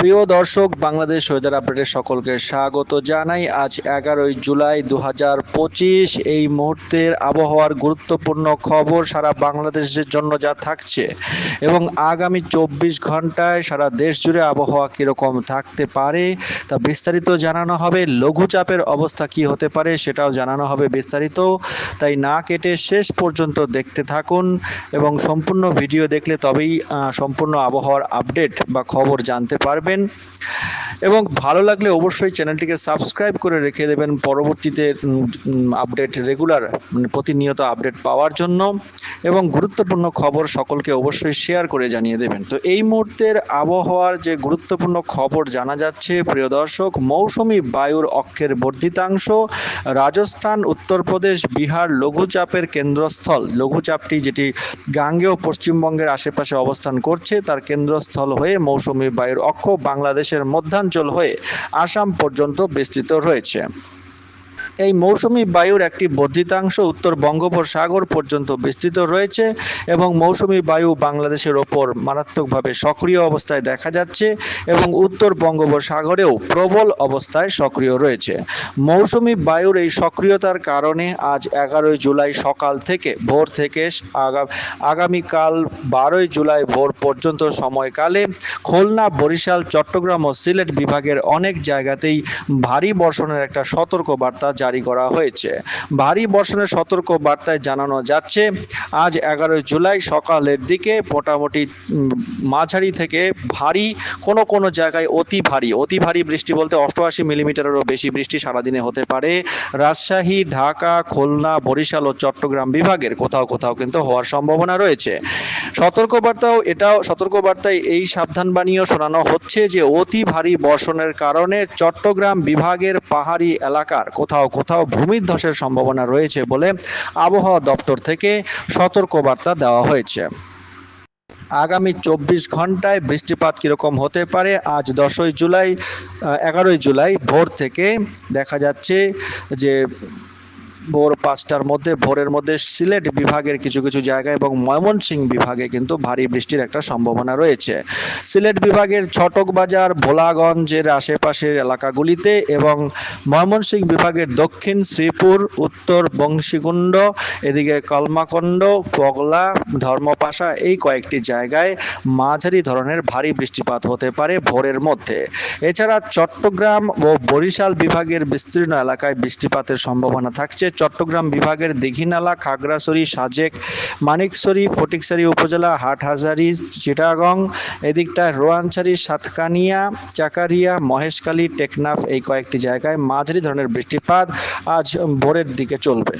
প্রিয় দর্শক, বাংলাদেশ ওয়েদার আপডেটের সকলকে স্বাগত জানাই। আজ এগারোই জুলাই দু হাজার পঁচিশ, এই মুহূর্তের আবহাওয়ার গুরুত্বপূর্ণ খবর সারা বাংলাদেশের জন্য যা থাকছে এবং আগামী চব্বিশ ঘন্টায় সারা দেশ জুড়ে আবহাওয়া কীরকম থাকতে পারে তা বিস্তারিত জানানো হবে। লঘুচাপের অবস্থা কি হতে পারে সেটাও জানানো হবে বিস্তারিত। তাই না কেটে শেষ পর্যন্ত দেখতে থাকুন এবং সম্পূর্ণ ভিডিও দেখলে তবেই সম্পূর্ণ আবহাওয়ার আপডেট বা খবর জানতে পারবেন। happen এবং ভালো লাগলে অবশ্যই চ্যানেলটিকে সাবস্ক্রাইব করে রেখে দেবেন পরবর্তীতে আপডেট, রেগুলার প্রতিনিয়ত আপডেট পাওয়ার জন্য এবং গুরুত্বপূর্ণ খবর সকলকে অবশ্যই শেয়ার করে জানিয়ে দেবেন। তো এই মুহূর্তের আবহাওয়ার যে গুরুত্বপূর্ণ খবর জানা যাচ্ছে, প্রিয় দর্শক, মৌসুমি বায়ুর অক্ষের বর্ধিতাংশ রাজস্থান, উত্তরপ্রদেশ, বিহার লঘুচাপের কেন্দ্রস্থল। লঘুচাপটি যেটি গাঙ্গেয় পশ্চিমবঙ্গের আশেপাশে অবস্থান করছে, তার কেন্দ্রস্থল হয়ে মৌসুমি বায়ুর অক্ষ বাংলাদেশের মধ্যাঞ্চল হয়ে আসাম পর্যন্ত বিস্তৃত রয়েছে। এই মৌসুমি বায়ুর একটি বর্ধিতাংশ উত্তর বঙ্গোপসাগর পর্যন্ত বিস্তৃত রয়েছে এবং মৌসুমি বায়ু বাংলাদেশের ওপর মারাত্মকভাবে সক্রিয় অবস্থায় দেখা যাচ্ছে এবং উত্তর বঙ্গোপসাগরেও প্রবল অবস্থায় সক্রিয় রয়েছে। মৌসুমি বায়ুর এই সক্রিয়তার কারণে আজ এগারোই জুলাই সকাল থেকে ভোর থেকে আগা- আগামীকাল বারোই জুলাই ভোর পর্যন্ত সময়কালে খুলনা, বরিশাল, চট্টগ্রাম ও সিলেট বিভাগের অনেক জায়গাতেই ভারী বর্ষণের একটা সতর্ক বার্তা জারি করা হয়েছে। ভারী বর্ষণের সতর্ক বার্তায় জানানো যাচ্ছে, আজ এগারোই জুলাই সকালের দিকে মোটামুটি মাঝারি থেকে ভারী কোনো কোনো জায়গায় অতি ভারী। অতি ভারী বৃষ্টি বলতে অষ্টআশি মিলিমিটারেরও বেশি বৃষ্টি সারাদিনে হতে পারে। রাজশাহী, ঢাকা, খুলনা, বরিশাল ও চট্টগ্রাম বিভাগের কোথাও কোথাও কিন্তু হওয়ার সম্ভাবনা রয়েছে। সতর্কবার্তাও এটাও সতর্কবার্তায় এই সাবধানবাণীও শোনানো হচ্ছে যে, অতি ভারী বর্ষণের কারণে চট্টগ্রাম বিভাগের পাহাড়ি এলাকার কোথাও কোথাও ভূমিধ্বসের সম্ভাবনা রয়েছে বলে আবহাওয়া দপ্তর থেকে সতর্কবার্তা দেওয়া হয়েছে। আগামী চব্বিশ ঘন্টায় বৃষ্টিপাত কীরকম হতে পারে? আজ দশই জুলাই এগারোই জুলাই ভোর থেকে দেখা যাচ্ছে যে ভোর পাঁচটার মধ্যে, ভোরের মধ্যে সিলেট বিভাগের কিছু কিছু জায়গায় এবং ময়মনসিংহ বিভাগে কিন্তু ভারী বৃষ্টির একটা সম্ভাবনা রয়েছে। সিলেট বিভাগের ছটক বাজার, ভোলাগঞ্জের আশেপাশের এলাকাগুলিতে এবং ময়মনসিংহ বিভাগের দক্ষিণ শ্রীপুর, উত্তর বংশীকুণ্ড, এদিকে কলমাকন্ড পগলা, ধর্মপাশা এই কয়েকটি জায়গায় মাঝারি ধরনের ভারী বৃষ্টিপাত হতে পারে ভোরের মধ্যে। এছাড়া চট্টগ্রাম ও বরিশাল বিভাগের বিস্তীর্ণ এলাকায় বৃষ্টিপাতের সম্ভাবনা থাকছে। চট্টগ্রাম বিভাগের দীঘিনালা, খাগড়াছড়ি, সাজেক, মানিকছড়ি, ফটিকছড়ি উপজেলা, হাটহাজারি, চিটাগং এদিকটায় রোয়াংছড়ি সাতকানিয়া, চাকারিয়া, মহেশখালী, টেকনাফ এই কয়েকটি জায়গায় মাঝারি ধরনের বৃষ্টিপাত আজ ভোরের দিকে চলবে।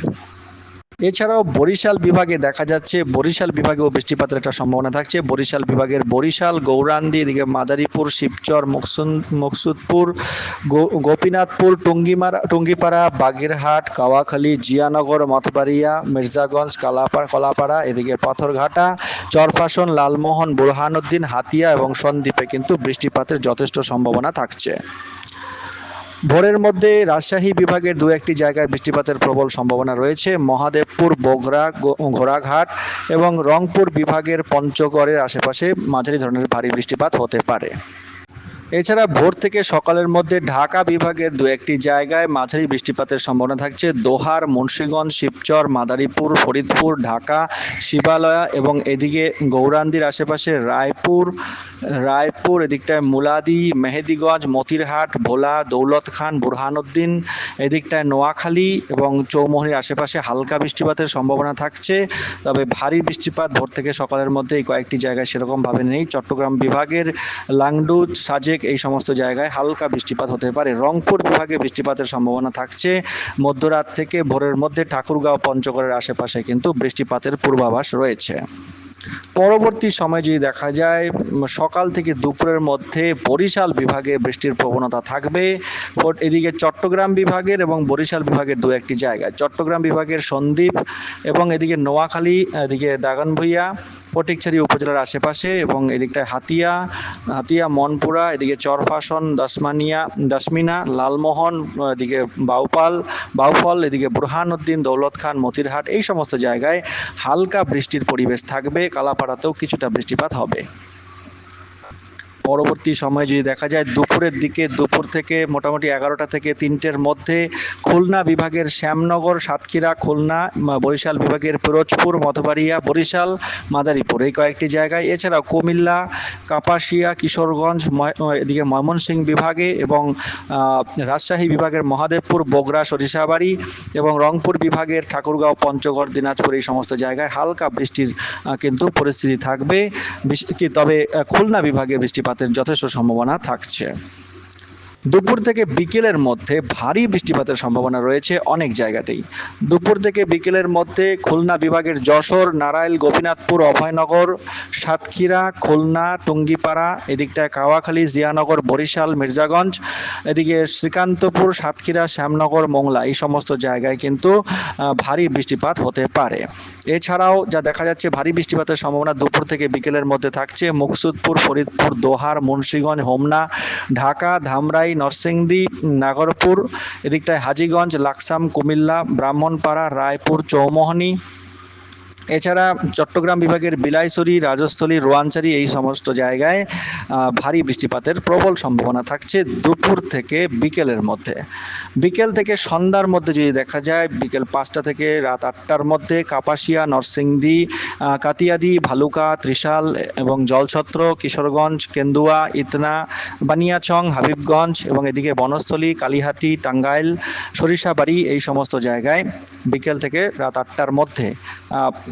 এছাড়াও বরিশাল বিভাগে দেখা যাচ্ছে, বরিশাল বিভাগেও বৃষ্টিপাতের একটা সম্ভাবনা থাকছে। বরিশাল বিভাগের বরিশাল, গৌরান্দি, এদিকে মাদারীপুর, শিবচর, মকসুন, মকসুদপুর গোপীনাথপুর, টুঙ্গিমারা, টুঙ্গিপাড়া, বাগেরহাট, কাওয়াখালী, জিয়ানগর মতবাড়িয়া মির্জাগঞ্জ কালাপাড়া কলাপাড়া, এদিকে পাথরঘাটা, চরফাসন, লালমোহন, বুরহানুদ্দিন, হাতিয়া এবং সন্দ্বীপে কিন্তু বৃষ্টিপাতের যথেষ্ট সম্ভাবনা থাকছে। ভোরের মধ্যে রাজশাহী বিভাগের দু একটি জায়গায় বৃষ্টিপাতের প্রবল সম্ভাবনা রয়েছে। মহাদেবপুর বগরা ঘোড়াঘাট এবং রংপুর বিভাগের পঞ্চগড়ের আশেপাশে মাঝারি ধরনের ভারী বৃষ্টিপাত হতে পারে। এছাড়া ভোর থেকে সকালের মধ্যে ঢাকা বিভাগের দু একটি জায়গায় মাঝারি বৃষ্টিপাতের সম্ভাবনা থাকছে। দোহার, মুন্সীগঞ্জ, শিবচর, মাদারীপুর, ফরিদপুর, ঢাকা, শিবালয়া এবং এদিকে গৌরান্দির আশেপাশে রায়পুর রায়পুর, এদিকটায় মুলাদি, মেহেদিগঞ্জ, মতিরহাট, ভোলা দৌলত খান বুরহানুদ্দিন, এদিকটায় নোয়াখালী এবং চৌমোহনীর আশেপাশে হালকা বৃষ্টিপাতের সম্ভাবনা থাকছে। তবে ভারী বৃষ্টিপাত ভোর থেকে সকালের মধ্যে এই কয়েকটি জায়গায় সেরকমভাবে নেই। চট্টগ্রাম বিভাগের লাংডু সাজেক এই সমস্ত জায়গায় হালকা বৃষ্টিপাত হতে পারে। রংপুর বিভাগে বৃষ্টিপাতের সম্ভাবনা থাকছে। মধ্যরাত থেকে ভোরের মধ্যে ঠাকুরগাঁও পঞ্চগড়ের আশেপাশে কিন্তু বৃষ্টিপাতের পূর্বাভাস রয়েছে। পরবর্তী সময় যদি দেখা যায় সকাল থেকে দুপুরের মধ্যে বরিশাল বিভাগে বৃষ্টির প্রবণতা থাকবে। এদিকে চট্টগ্রাম বিভাগের এবং বরিশাল বিভাগের দু একটি জায়গায়। চট্টগ্রাম বিভাগের সন্দ্বীপ এবং এদিকে নোয়াখালী, এদিকে দাগনভূঞা, ফটিকছড়ি উপজেলার আশেপাশে এবং এদিকটায় হাতিয়া হাতিয়া, মনপুরা, এদিকে চরফাসন, দাসমানিয়া, দাসমিনা, লালমোহন, এদিকে বাউপাল, বাউফল, এদিকে বুরহানুদ্দিন দৌলত খান মতিরহাট, এই সমস্ত জায়গায় হালকা বৃষ্টির পরিবেশ থাকবে। কালাপাড়াতেও কিছুটা বৃষ্টিপাত হবে। পরবর্তী সময়ে যদি দেখা যায়, দুপুরের দিকে দুপুর থেকে মোটামুটি এগারোটা থেকে তিনটের মধ্যে খুলনা বিভাগের শ্যামনগর, সাতক্ষীরা, খুলনা বরিশাল বিভাগের পিরোজপুর মতবাড়িয়া বরিশাল, মাদারীপুর এই কয়েকটি জায়গায়। এছাড়াও কুমিল্লা, কাপাসিয়া, কিশোরগঞ্জ এদিকে ময়মনসিংহ বিভাগে এবং রাজশাহী বিভাগের মহাদেবপুর, বগুড়া, সরিষাবাড়ি এবং রংপুর বিভাগের ঠাকুরগাঁও, পঞ্চগড়, দিনাজপুর এই সমস্ত জায়গায় হালকা বৃষ্টির কিন্তু পরিস্থিতি থাকবে। তবে খুলনা বিভাগে বৃষ্টিপাতের যথেষ্ট সম্ভাবনা থাকছে। দুপুর থেকে বিকেলের মধ্যে ভারী বৃষ্টিপাতের সম্ভাবনা রয়েছে অনেক জায়গাতেই। দুপুর থেকে বিকেলের মধ্যে খুলনা বিভাগের যশোর, নারায়ণ, গোপীনাথপুর, অভয়নগর, সাতক্ষীরা, খুলনা, টুঙ্গিপাড়া, এদিকটায় কাওয়াখালী, জিয়ানগর, বরিশাল, মির্জাগঞ্জ, এদিকে শ্রীকান্তপুর, সাতক্ষীরা, শ্যামনগর, মোংলা এই সমস্ত জায়গায় কিন্তু ভারী বৃষ্টিপাত হতে পারে। এছাড়াও যা দেখা যাচ্ছে ভারী বৃষ্টিপাতের সম্ভাবনা দুপুর থেকে বিকেলের মধ্যে থাকছে। মুকসুদপুর, ফরিদপুর, দোহার, মুন্সীগঞ্জ, হোমনা, ঢাকা, ধামরাই নরসিংদী নাগরপুর এদিকটায় হাজিগঞ্জ লাকসাম কুমিল্লা ব্রাহ্মণপাড়া রায়পুর চৌমোহনী এছাড়া চট্টগ্রাম বিভাগের বিলাইছড়ি, রাজস্থলী, রোয়াঞ্চারি এই সমস্ত জায়গায় ভারী বৃষ্টিপাতের প্রবল সম্ভাবনা থাকছে দুপুর থেকে বিকেলের মধ্যে। বিকেল থেকে সন্ধ্যার মধ্যে যদি দেখা যায়, বিকেল পাঁচটা থেকে রাত আটটার মধ্যে কাপাসিয়া, নরসিংদী কাতিয়াদি, ভালুকা, ত্রিশাল এবং জলছত্র, কিশোরগঞ্জ, কেন্দুয়া, ইতনা বানিয়াছং হাবিবগঞ্জ এবং এদিকে বনস্থলী, কালীহাটি, টাঙ্গাইল, সরিষাবাড়ি এই সমস্ত জায়গায় বিকেল থেকে রাত আটটার মধ্যে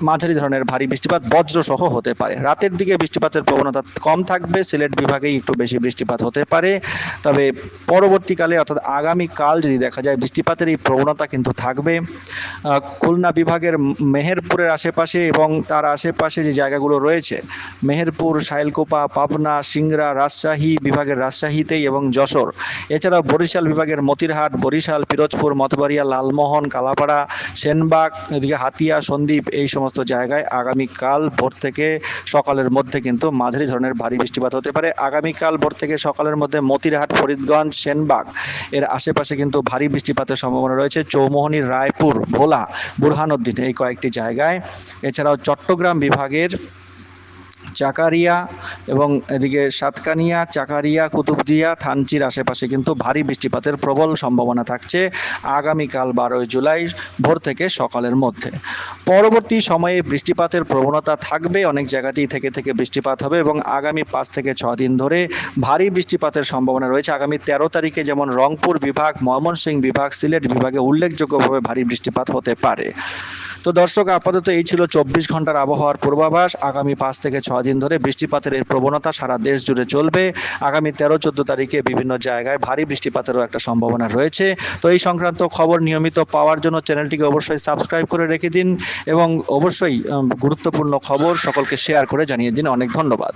মাঝারি ধরনের ভারী বৃষ্টিপাত বজ্রসহ হতে পারে। রাতের দিকে বৃষ্টিপাতের প্রবণতা কম থাকবে, সিলেট বিভাগেই একটু বেশি বৃষ্টিপাত হতে পারে। তবে পরবর্তীকালে, অর্থাৎ আগামীকাল যদি দেখা যায়, বৃষ্টিপাতের এই প্রবণতা কিন্তু থাকবে। খুলনা বিভাগের মেহেরপুরের আশেপাশে এবং তার আশেপাশে যে জায়গাগুলো রয়েছে, মেহেরপুর, শাইলকোপা, পাবনা, সিংড়া, রাজশাহী বিভাগের রাজশাহীতেই এবং যশোর। এছাড়াও বরিশাল বিভাগের মতিরহাট, বরিশাল, পিরোজপুর, মতবাড়িয়া, লালমোহন, কালাপাড়া, সেনবাগ, এদিকে হাতিয়া, সন্দ্বীপ এই সমস্ত জায়গায় আগামীকাল ভোর থেকে সকালের মধ্যে কিন্তু মাঝারি ধরনের ভারী বৃষ্টিপাত হতে পারে। আগামীকাল ভোর থেকে সকালের মধ্যে মতিরহাট, ফরিদগঞ্জ, সেনবাগ এর আশেপাশে কিন্তু ভারী বৃষ্টিপাতের সম্ভাবনা রয়েছে। চৌমোহনী, রায়পুর, ভোলা বুরহানুদ্দিন এই কয়েকটি জায়গায়। এছাড়াও চট্টগ্রাম বিভাগের চাকারিয়া এবং এদিকে সাতকানিয়া, চাকারিয়া, কুতুবদিয়া, থানচির আশেপাশে কিন্তু ভারী বৃষ্টিপাতের প্রবল সম্ভাবনা থাকছে আগামীকাল বারোই জুলাই ভোর থেকে সকালের মধ্যে। পরবর্তী সময়ে বৃষ্টিপাতের প্রবণতা থাকবে, অনেক জায়গাতেই থেকে থেকে বৃষ্টিপাত হবে এবং আগামী পাঁচ থেকে ছ দিন ধরে ভারী বৃষ্টিপাতের সম্ভাবনা রয়েছে। আগামী তেরো তারিখে যেমন রংপুর বিভাগ, ময়মনসিংহ বিভাগ, সিলেট বিভাগে উল্লেখযোগ্যভাবে ভারী বৃষ্টিপাত হতে পারে। তো দর্শক, আপাতত এই ছিল চব্বিশ ঘণ্টার আবহাওয়ার পূর্বাভাস। আগামী পাঁচ থেকে ছ দিন ধরে বৃষ্টিপাতের এই প্রবণতা সারা দেশ জুড়ে চলবে। আগামী তেরো, চোদ্দ তারিখে বিভিন্ন জায়গায় ভারী বৃষ্টিপাতেরও একটা সম্ভাবনা রয়েছে। তো এই সংক্রান্ত খবর নিয়মিত পাওয়ার জন্য চ্যানেলটিকে অবশ্যই সাবস্ক্রাইব করে রেখে দিন এবং অবশ্যই গুরুত্বপূর্ণ খবর সকলকে শেয়ার করে জানিয়ে দিন। অনেক ধন্যবাদ।